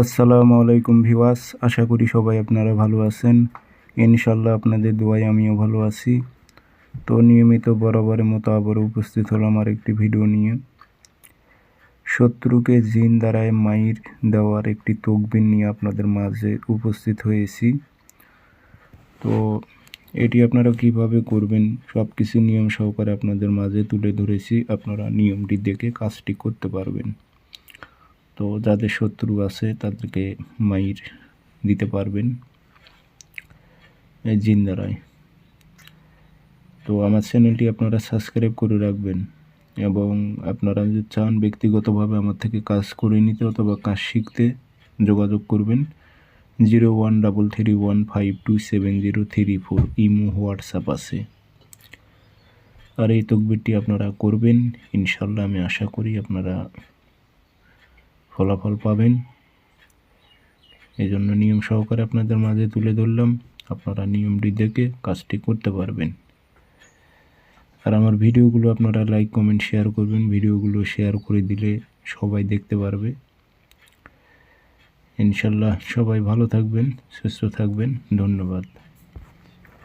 আসসালামু আলাইকুম ভিওয়াস আশা করি সবাই আপনারা ভালো আছেন। ইনশাল্লাহ আপনাদের দোয়ায় আমিও ভালো আছি। তো নিয়মিত বরাবরের মতো আবারও উপস্থিত হলাম আর একটি ভিডিও নিয়ে। শত্রুকে জিন দ্বারায় মাইর দেওয়ার একটি তকবির নিয়ে আপনাদের মাঝে উপস্থিত হয়েছি। তো এটি আপনারা কীভাবে করবেন সব কিছু নিয়ম সহকারে আপনাদের মাঝে তুলে ধরেছি। আপনারা নিয়মটি দেখে কাজটি করতে পারবেন। তো যাদের শত্রু আছে তাদেরকে মাইর দিতে পারবেন। জিন দ্বারায় তো আমার চ্যানেলটি আপনারা সাবস্ক্রাইব করে রাখবেন এবং আপনারা যদি চান ব্যক্তিগতভাবে আমার থেকে কাজ করে নিতে অথবা কাজ শিখতে যোগাযোগ করবেন, zero one double three one five two seven zero three four imo WhatsApp আছে। আর এই তকবিরটি আপনারা করবেন, ইনশাল্লাহ আমি আশা করি আপনারা ফলাফল পাবেন। এই জন্য নিয়ম সহকারে আপনাদের মাঝে তুলে ধরলাম। আপনারা নিয়মটি দেখে কাজটি করতে পারবেন। আর আমার ভিডিওগুলো আপনারা লাইক কমেন্ট শেয়ার করবেন। ভিডিওগুলো শেয়ার করে দিলে সবাই দেখতে পারবে। ইনশাল্লাহ সবাই ভালো থাকবেন, সুস্থ থাকবেন। ধন্যবাদ।